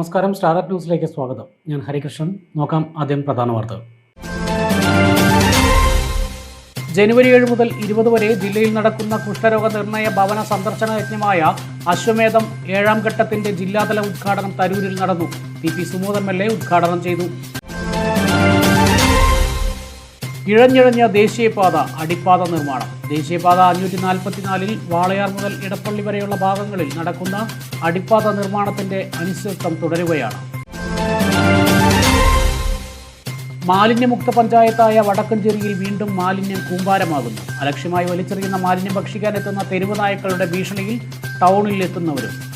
നമസ്കാരം. സ്റ്റാർട്ടപ്പ് ന്യൂസിലേക്ക് സ്വാഗതം. ഞാൻ ഹരികൃഷ്ണൻ. നോക്കാം ആദ്യം പ്രധാന വാർത്തകൾ ജനുവരി ഏഴ് മുതൽ ഇരുപത് വരെ ജില്ലയിൽ നടക്കുന്ന കുഷ്ഠരോഗ നിർണയ ഭവന സന്ദർശന യജ്ഞമായ അശ്വമേധം ഏഴാം ഘട്ടത്തിന്റെ ജില്ലാതല ഉദ്ഘാടനം തരൂരിൽ നടന്നു. T P Sumod M L A ഉദ്ഘാടനം ചെയ്തു. ഇഴഞ്ഞിഴഞ്ഞ ദേശീയപാത അടിപ്പാത നിർമ്മാണം. ദേശീയപാത അഞ്ഞൂറ്റി നാൽപ്പത്തിനാലിൽ വാളയാർ മുതൽ ഇടപ്പള്ളി വരെയുള്ള ഭാഗങ്ങളിൽ നടക്കുന്ന അടിപ്പാത നിർമ്മാണത്തിന്റെ അനിശ്ചിതം തുടരുകയാണ്. മാലിന്യമുക്ത പഞ്ചായത്തായ വടക്കഞ്ചേരിയിൽ വീണ്ടും മാലിന്യം കൂമ്പാരമാകുന്നു. അലക്ഷ്യമായി വലിച്ചെറിയുന്ന മാലിന്യം ഭക്ഷിക്കാനെത്തുന്ന തെരുവ് നായ്ക്കളുടെ ഭീഷണിയിൽ ടൗണിൽ എത്തുന്നവരും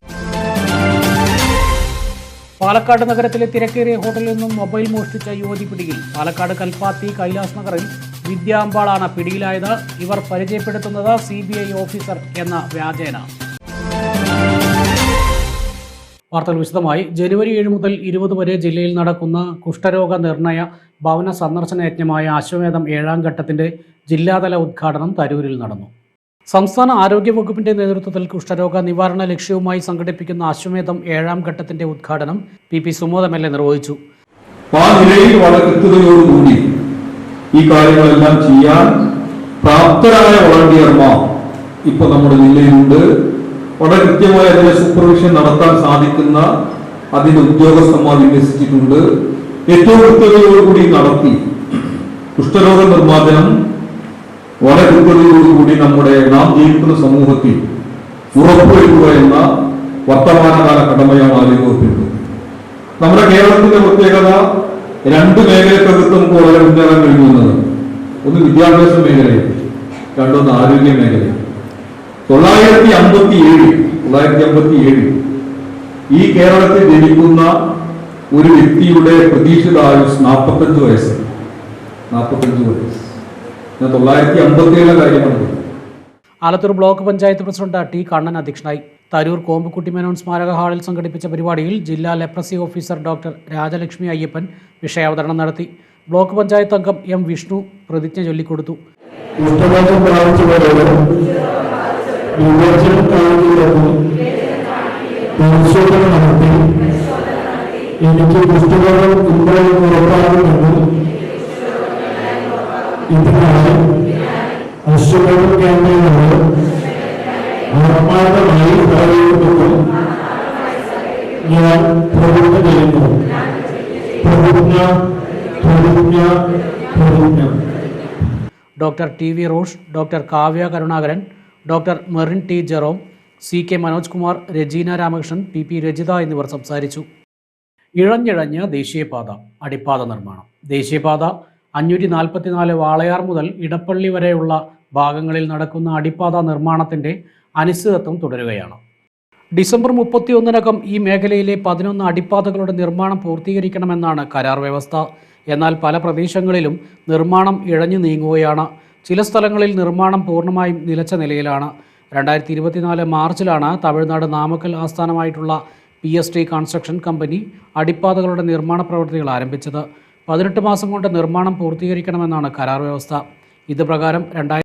പാലക്കാട് നഗരത്തിലെ തിരക്കേറിയ ഹോട്ടലിൽ നിന്നും മൊബൈൽ മോഷ്ടിച്ച യുവതി പിടിയിൽ. പാലക്കാട് കൽപ്പാത്തി കൈലാസ് നഗറിൽ വിദ്യാമ്പാളാണ് പിടിയിലായത്. ഇവർ പരിചയപ്പെടുത്തുന്നത് സി ഓഫീസർ എന്ന വ്യാജേന. വാർത്തകൾ വിശദമായി. ജനുവരി ഏഴ് മുതൽ ഇരുപത് വരെ ജില്ലയിൽ നടക്കുന്ന കുഷ്ഠരോഗ നിർണയ ഭവന സന്ദർശന യജ്ഞമായ അശ്വമേധം ഏഴാം ഘട്ടത്തിന്റെ ജില്ലാതല ഉദ്ഘാടനം തരൂരിൽ നടന്നു. സംസ്ഥാന ആരോഗ്യ വകുപ്പിന്റെ നേതൃത്വത്തിൽ കുഷ്ഠരോഗ നിവാരണ ലക്ഷ്യവുമായി സംഘടിപ്പിക്കുന്ന അശ്വമേധം ഏഴാം ഘട്ടത്തിന്റെ ഉദ്ഘാടനം P P Sumod L A നിർവഹിച്ചു. ആ നിലയിൽ വളരെ ഈ കാര്യങ്ങളെല്ലാം ചെയ്യാൻ പ്രാപ്തരായ വളണ്ടിയർമാർ ഇപ്പൊ നമ്മുടെ ജില്ലയിലുണ്ട്. വളരെ കൃത്യമായി അതിന്റെ സൂപ്പർവിഷൻ നടത്താൻ സാധിക്കുന്ന അതിന്റെ ഉദ്യോഗസ്ഥന്മാർ വിന്യസിച്ചിട്ടുണ്ട്. ഏറ്റവും കൃത്യതയോടുകൂടി നടത്തി കുഷ്ഠരോഗ നിർമ്മാർജനം വളരെ കൃത്യതയോടുകൂടി നമ്മുടെ നാം ജീവിക്കുന്ന സമൂഹത്തിൽ ഉറപ്പുവരുത്തുക എന്ന വർത്തമാനകാല കടമയാണ് ആരോഗ്യവകുപ്പിനുള്ളത് നമ്മുടെ കേരളത്തിന്റെ പ്രത്യേകത രണ്ട് മേഖലക്കകത്ത് നമുക്ക് വളരെ മുന്നേറാൻ കഴിയുന്നത് ഒന്ന് വിദ്യാഭ്യാസ മേഖലയും രണ്ടൊന്ന് ആരോഗ്യ മേഖലയും തൊള്ളായിരത്തി അമ്പത്തി ഏഴ് തൊള്ളായിരത്തി അമ്പത്തി ഏഴ് ഈ കേരളത്തിൽ ജനിക്കുന്ന ഒരു വ്യക്തിയുടെ പ്രതീക്ഷിത ആയുസ് നാൽപ്പത്തഞ്ച് വയസ്സ്. നാൽപ്പത്തഞ്ച് വയസ്സ്. തൊള്ളായിരത്തി അമ്പത്തി കാര്യമാണ് Alathur block panchayat president T Kannan അധ്യക്ഷനായി. തരൂർ കോമ്പുക്കുട്ടി മേനോൻ സ്മാരക ഹാളിൽ സംഘടിപ്പിച്ച പരിപാടിയിൽ ജില്ലാ leprosy officer doctor Rajalakshmi Ayyappan വിഷയാവതരണം നടത്തി. ബ്ലോക്ക് പഞ്ചായത്ത് അംഗം എം വിഷ്ണു പ്രതിജ്ഞ ചൊല്ലിക്കൊടുത്തു. എനിക്ക് ഉണ്ടോ എന്ന് ഉറപ്പാകുമെന്ന് ഇതിനായി ഞാൻ doctor T V Rosh doctor Kavya Karunakaran doctor Merin T Jerome C K Manoj Kumar Rajeena Ramakrishnan P P Rajitha എന്നിവർ സംസാരിച്ചു. ഇഴഞ്ഞിഴഞ്ഞ് ദേശീയപാത അടിപ്പാത നിർമ്മാണം. ദേശീയപാത അഞ്ഞൂറ്റി നാൽപ്പത്തിനാല് വാളയാർ മുതൽ ഇടപ്പള്ളി വരെയുള്ള ഭാഗങ്ങളിൽ നടക്കുന്ന അടിപ്പാത നിർമ്മാണത്തിന്റെ അനിശ്ചിതത്വം തുടരുകയാണ്. ഡിസംബർ മുപ്പത്തിയൊന്നിനകം ഈ മേഖലയിലെ പതിനൊന്ന് അടിപ്പാതകളുടെ നിർമ്മാണം പൂർത്തീകരിക്കണമെന്നാണ് കരാർ വ്യവസ്ഥ. എന്നാൽ പല പ്രദേശങ്ങളിലും നിർമ്മാണം ഇഴഞ്ഞു നീങ്ങുകയാണ്. ചില സ്ഥലങ്ങളിൽ നിർമ്മാണം പൂർണമായും നിലച്ച നിലയിലാണ്. രണ്ടായിരത്തി ഇരുപത്തിനാല് മാർച്ചിലാണ് Tamil Nadu Namakkal ആസ്ഥാനമായിട്ടുള്ള P S T construction company അടിപ്പാതകളുടെ നിർമ്മാണ പ്രവൃത്തികൾ ആരംഭിച്ചത്. പതിനെട്ട് മാസം കൊണ്ട് നിർമ്മാണം പൂർത്തീകരിക്കണമെന്നാണ് കരാർ വ്യവസ്ഥ. ഇത് പ്രകാരം രണ്ടായിരത്തി